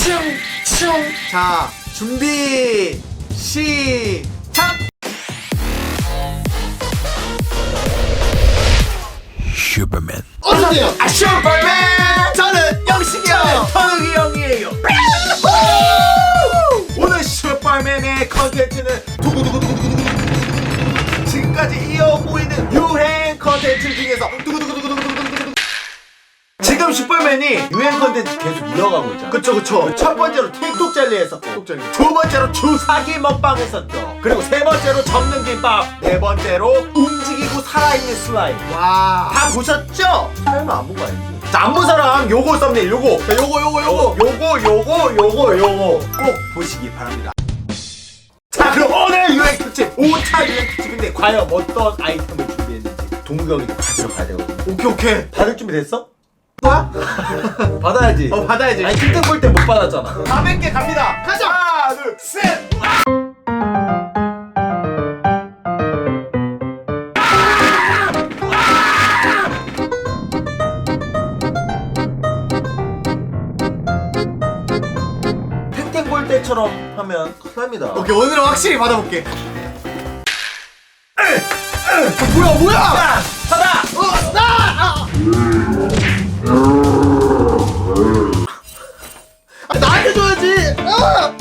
슝슝. 자 준비 시작! 슈퍼맨 어서오세요. 아 슈퍼맨! 저는 영식이 형 현욱이 형이에요. 오늘 슈퍼맨의 컨텐츠는 두구두구두구두구두구 지금까지 이어오고 있는 유행 컨텐츠 중에서 두구두구두구두구두구 지금 슈퍼맨이 유행 컨텐츠 계속 이어가고 있잖아. 그쵸 그쵸. 첫 번째로 틱톡 젤리에서 틱톡 젤리. 두 번째로 주사기 먹방 했었죠. 그리고 세 번째로 접는 김밥. 네 번째로 움직이고 살아있는 슬라임. 와. 다 보셨죠? 설마 안 본 거 아니지? 자, 안 본 사람 요거 썸네일 요거. 자, 요거 요거 요거. 요거 요거 요거 요거. 꼭 보시기 바랍니다. 자 그럼 오늘 유행 특집 5차 유행 특집인데 과연 어떤 아이템을 준비했는지 동욱이 형이 받으러 가야 되거든요. 오케이 오케이. 받을 준비 됐어? 뭐야? 받아야지. 어 받아야지. 아니 틱톡 볼때 못 받았잖아. 400개 갑니다. 가자! 하나 둘 셋! 탱탱 볼 때처럼 하면 큰일납니다. 오케이 오늘은 확실히 받아볼게. 어, 뭐야 뭐야 아, 나한테 줘야지! 아!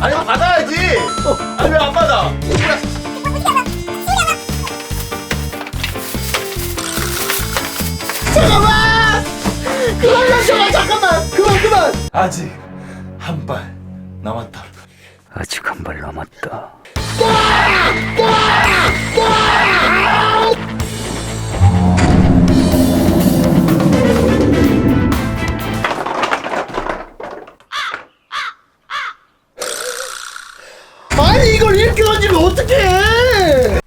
아니 받아야지 아니 왜 안 받아 잠깐만! 그만 잠깐만 잠깐만! 그만 그만! 아직 한 발 남았다 아직 한 발 남았다. 아니 어떡해!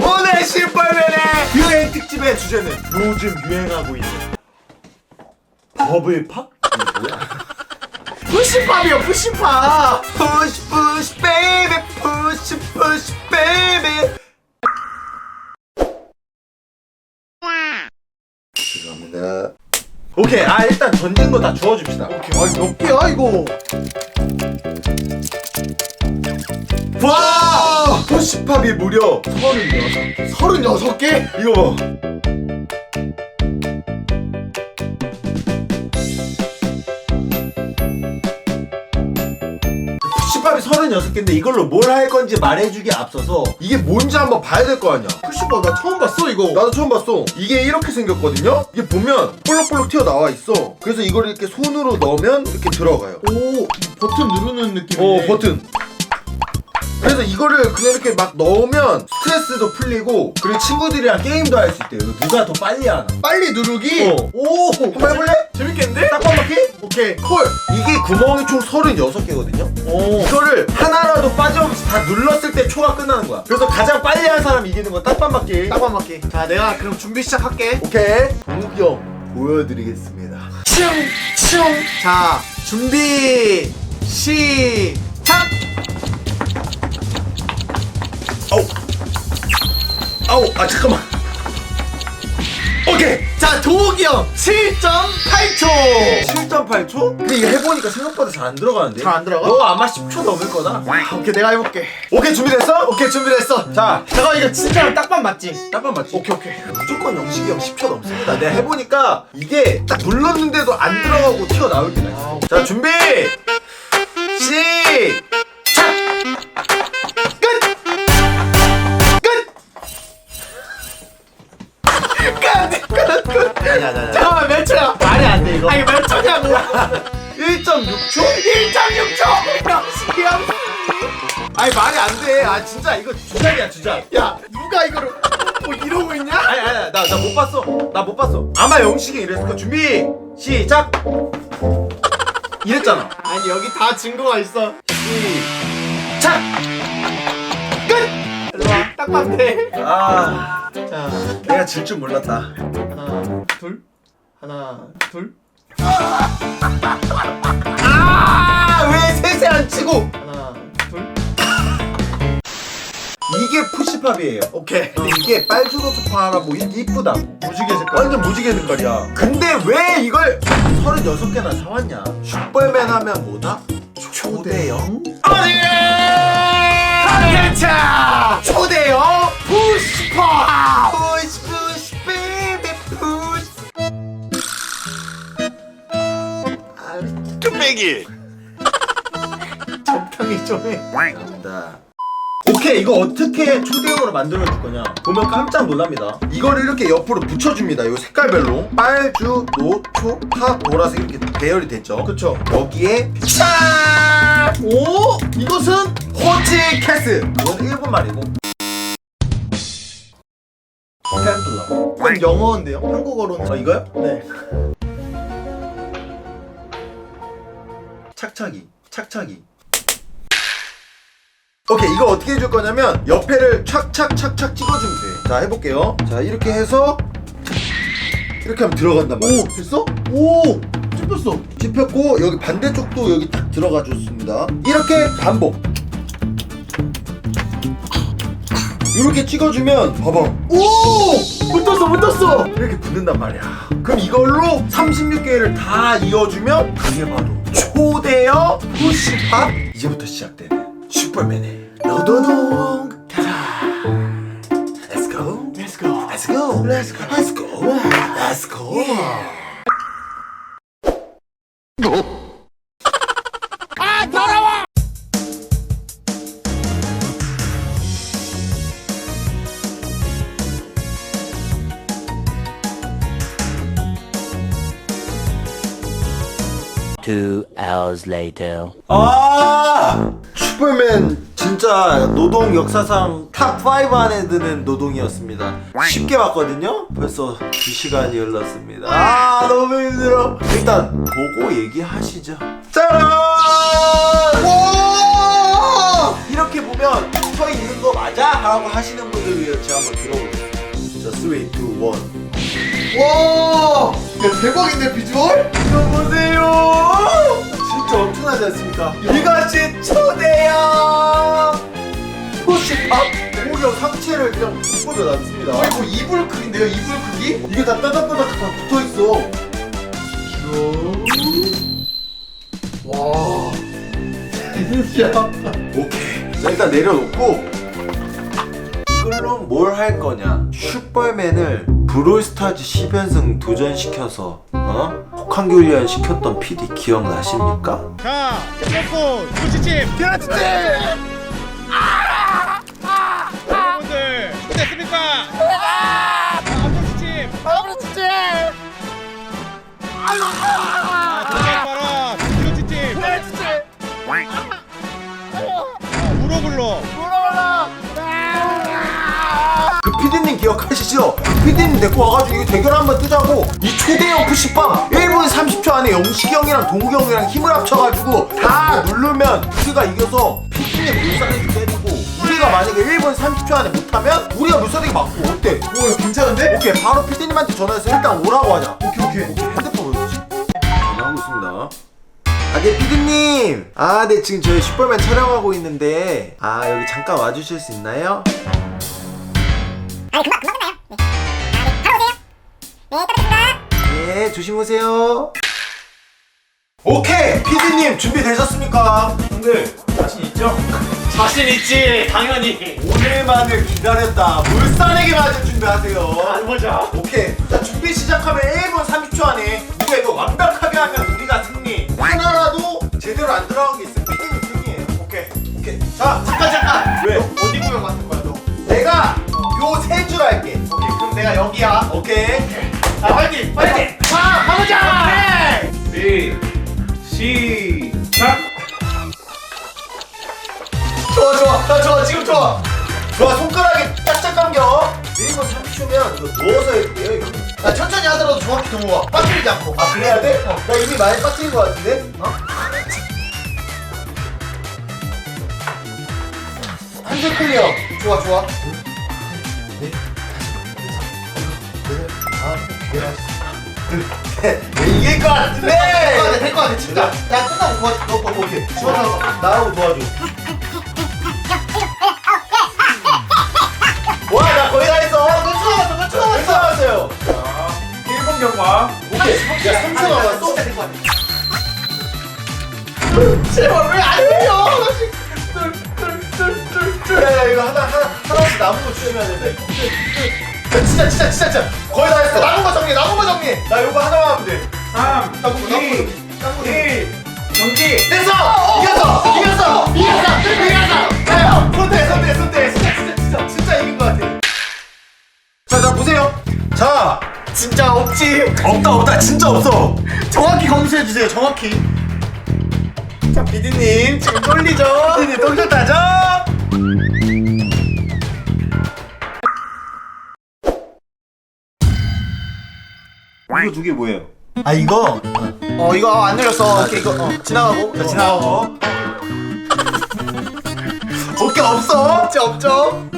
오늘 슈퍼맨의 유행 특집의 주제는 요즘 유행하고 있는 버블팝? 이게 뭐야? 푸시팝이요 푸시팝 푸시 푸시 베이비 푸시 푸시 베이비 죄송합니다 오케이. 아 일단 던진 거 다 주워줍시다. 오케이. 아니 몇 개야 이거? 와! 푸시팝이 무려 36 36개? 이거 봐 푸시팝이 36개인데 이걸로 뭘 할 건지 말해주기 앞서서 이게 뭔지 한번 봐야 될 거 아니야 푸시팝 나 처음 봤어 이거 나도 처음 봤어. 이게 이렇게 생겼거든요. 이게 보면 볼록볼록 튀어 나와 있어. 그래서 이걸 이렇게 손으로 넣으면 이렇게 들어가요. 오 버튼 누르는 느낌이네 어 버튼. 그래서 이거를 그냥 이렇게 막 넣으면 스트레스도 풀리고 그리고 친구들이랑 게임도 할 수 있대요. 이거 누가 더 빨리 하나. 빨리 누르기? 어. 오 한번 해볼래? 재밌겠는데? 딱 오케이 콜 이게 구멍이 총 36개거든요. 오. 이거를 하나라도 빠짐없이 다 눌렀을 때 초가 끝나는 거야. 그래서 가장 빨리 한 사람 이기는 거 딱밤 맞기. 딱밤 맞기 자 내가 그럼 준비 시작할게 오케이. 형 보여드리겠습니다. 슝슝자 준비 시작 아우 아우 아 잠깐만 자 도욱이 형 7.8초. 7.8초? 근데 이거 해보니까 생각보다 잘 안 들어가는데? 잘 안 들어가? 너 아마 10초 넘을 거다. 오케이 내가 해볼게. 오케이 준비됐어? 오케이 준비됐어. 자 잠깐 이거 진짜 딱밤 맞지? 딱밤 맞지? 오케이 오케이. 무조건 영식이 형 10초 넘습니다. 내가 해보니까 이게 딱 눌렀는데도 안 들어가고 튀어나올 때가 있어. 자 준비! 시작 1.6초? 1.6초! 역시 양승이 아니 말이 안 돼. 아 진짜 이거 주작이야 주작. 야 누가 이거를 뭐 이러고 있냐? 아니 아니 나 나 못 봤어. 나 못 봤어. 아마 영식이 이랬을 거 준비 시작. 이랬잖아. 아니 여기 다 증거가 있어 시작. 일로와 딱 맞네 아 내가 질 줄 몰랐다 하나 둘 하나 둘 아 왜 셋에 안 치고? 하나, 둘. 이게 푸시팝이에요. 오케이. 근데 이게 빨주노초파라 뭐 이- 이쁘다고. 무지개 색깔. 완전 무지개 색깔이야. 근데 왜 이걸 36개나 사왔냐? 슈퍼맨 하면 뭐다? 초대형? 어디? 컨텐츠 초대형 푸시파 뚝배기 적당히 좀해. 감사합니다. 오케이 이거 어떻게 초대형으로 만들어 줄 거냐? 보면 깜짝 놀랍니다. 이거를 이렇게 옆으로 붙여줍니다. 이 색깔별로. 빨주 노 초 파 보라색 이렇게 배열이 됐죠? 그쵸? 여기에 짠! 오! 이것은 호치 캐스 그건 일본 말이고. 그건 영어인데요? 한국어로는. 어 이거요? 네 착착이 착착이. 오케이 이거 어떻게 해줄 거냐면 옆에를 착착착착 찍어주면 돼 자 해볼게요. 자 이렇게 해서 이렇게 하면 들어간단 말이야. 오 됐어? 오 찝혔어. 찝혔고 여기 반대쪽도 여기 딱 들어가 줬습니다. 이렇게 반복. 이렇게 찍어주면 봐봐. 오! 붙었어 붙었어. 이렇게 붙는단 말이야. 그럼 이걸로 36개를 다 이어주면 그게 바로 초대형 푸시팝 이제부터 시작되는 슈퍼맨의 노도동 타임 Let's go Let's go Let's go Let's go Let's go Let's go Two hours later. 아! 슈퍼맨 진짜 노동 역사상 탑 5 안에 드는 노동이었습니다. 쉽게 봤거든요? 벌써 2시간이 흘렀습니다. 아 너무 힘들어. 일단 보고 얘기하시죠. 짜란! 와! 이렇게 보면 서 있는 거 맞아? 라고 하시는 분들 위해 제가 한번 들어보겠습니다. 자 3, 2, 1 와 야, 대박인데 비주얼? 이거 보세요. 진짜 엄청나지 않습니까? 이것이 초대형! 푸시팝 오히려 상체를 그냥 붓보져 놨습니다. 거의 뭐 이불 크기인데요 이불 크기? 이게 다 따닥따닥 다 붙어있어. 와. 진짜 오케이. 자 일단 내려놓고 이걸로 뭘 할 거냐? 슈퍼맨을 브롤스타즈 10연승 도전시켜서 어? 혹한교련 시켰던 PD 기억나십니까? 자, 뽀뽀, 구치칩, 그렇지 여러분들 준비됐습니까? 아프치칩, 아프치칩, 그 PD님 기억하시죠? 그 PD님 데리고 와가지고 이 대결 한번 뜨자고 이 초대형 푸시빵 1분 30초 안에 영식이 형이랑 동욱이 형이랑 힘을 합쳐가지고 다 누르면 우리가 이겨서 PD님 물살내기 때리고 우리가 만약에 1분 30초 안에 못하면 우리가 물살내기 맞고 어때? 오 괜찮은데? 오케이 바로 PD님한테 전화해서 일단 오라고 하자 오케이 오케이 핸드폰 보여주지 전화하고 있습니다 아, 네, 피디님. 아, 네, 지금 저희 슈퍼맨 촬영하고 있는데, 아, 여기 잠깐 와주실 수 있나요? 아니 금방 금방 끝나요. 네. 아, 네. 바로 오세요. 네, 또 뵙겠습니다. 네, 조심 오세요. 오케이, 피디님 준비되셨습니까? 형들 자신 있죠? 자신 있지 당연히 오늘만을 기다렸다. 물살내기 맞을 준비하세요. 보자 오케이. 자, 준비 시작하면 1분 30초 안에 우리가 이거 완벽하게 하면 우리가 승리. 하나라도 제대로 안 들어간 게 있으면 피디님 승리예요. 오케이 오케이. 자, 여기야 오케이. 자 파이팅 파이팅 자 가보자 준비 시작 좋아 좋아 나 좋아 지금 좋아 좋아, 손가락에 딱딱 감겨. 1분 30초면 이거 누워서 해도 돼요, 이거. 나 천천히 하더라도 정확히 경호가 빠뜨리지 않고 아, 그래야 돼? 나 이미 많이 빠뜨린 것 같은데? 어? 한줄 클리어 좋아 좋아 이길 것 같은데. 될것 같아, 될것 같아, 진짜. 나 끝나고 도와줘. 너, 너, 오케이. 집어서 나하고 도와줘. 와, 나 거의 다 했어. 너 추가봤어, 너 추가봤어. 추가봤어요. 경과. 오케이. 야, 삼성 아, 나 제발 왜안 흘려? 야, 야, 이거 하나 하나 하나씩 남은 거 추려야 된다. 이거. 진짜 진짜 진짜 진짜 거의 다 정리 나 요거 하나만 하면 돼. 3, 남은 거 남은 거 남은 거 1, 정지. 됐어! 이겼어! 이겼어! 이겼어. 이겼어! 야 손대 손대 손대. 진짜 진짜 진짜 진짜 이긴 거 같아. 자 자 보세요. 자 진짜 없지. 없다 없다. 진짜 없어. 정확히 검수해 주세요. 정확히. 자, 비디님 지금 떨리죠? 이제 똥줄타죠 이거 두 개 뭐예요? 아 이거 어, 이거 안 열렸어. 오케이, 이거 어, 지나가고. 자, 지나가고. 어깨 없어 진짜 없죠?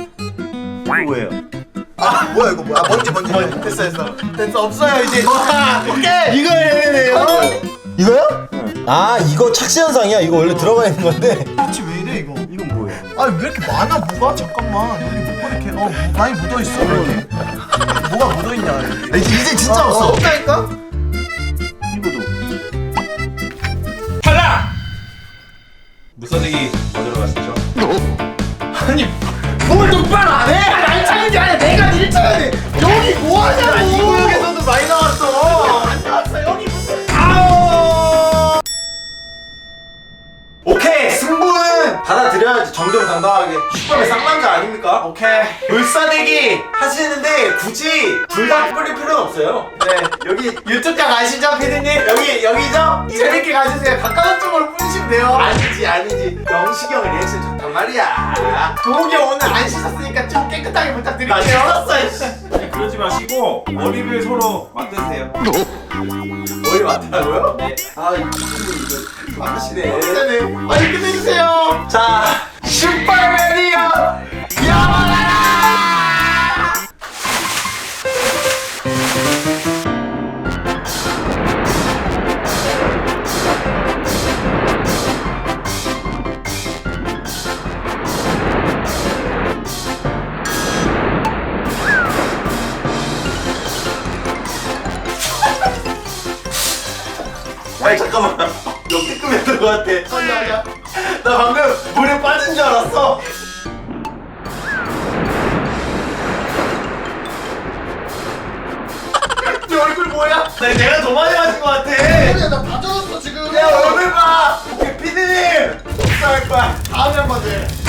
이거 뭐예요? 아 뭐야 이거 뭐야 아, 먼지 어, 됐어, 됐어. 됐어, 없어요, 이제. 와, 오케이. 이거 해야 돼요 이거요? 아 이거 착시 현상이야 이거 원래 들어가 있는 건데 도대체 왜 이래, 이거? 이건 뭐예요? 아니, 왜 이렇게 많아, 뭐가? 잠깐만. 여기 뭐가 이렇게, 어, 많이 묻어 있어, 이렇게. 뭐가 묻어있냐. 이제, 이제 진짜 없어 없다니까? 오케이. 물사내기 하시는데 굳이 둘 다 뿌릴 필요는 없어요 네 여기 유튜브각 아시죠, 피디님? 여기 여기죠? 재밌게 가주세요. 가까운 쪽으로 뿌리시면 돼요. 아니지 아니지 영식이 형 리액션 좋단 말이야 도욱이 형 오늘 안 씻었으니까 좀 깨끗하게 나 부탁드릴게요. 씻었어 이씨. 그러지 마시고 머리를 서로 맞대세요. 머리 맞다고요? 아 이거 맞으시네 네. 빨리 끝내주세요. 자 슈퍼맨이요 영원하라 것 같아. 네. 나 방금 물에 빠진 줄 알았어. 내 얼굴 뭐야? 나 내가 더 많이 맞은 것 같아. 야, 나 빠져놨어 지금. 내 얼굴 봐. 오케이, 피디님. 속상할 거야. 다음에 한번 해.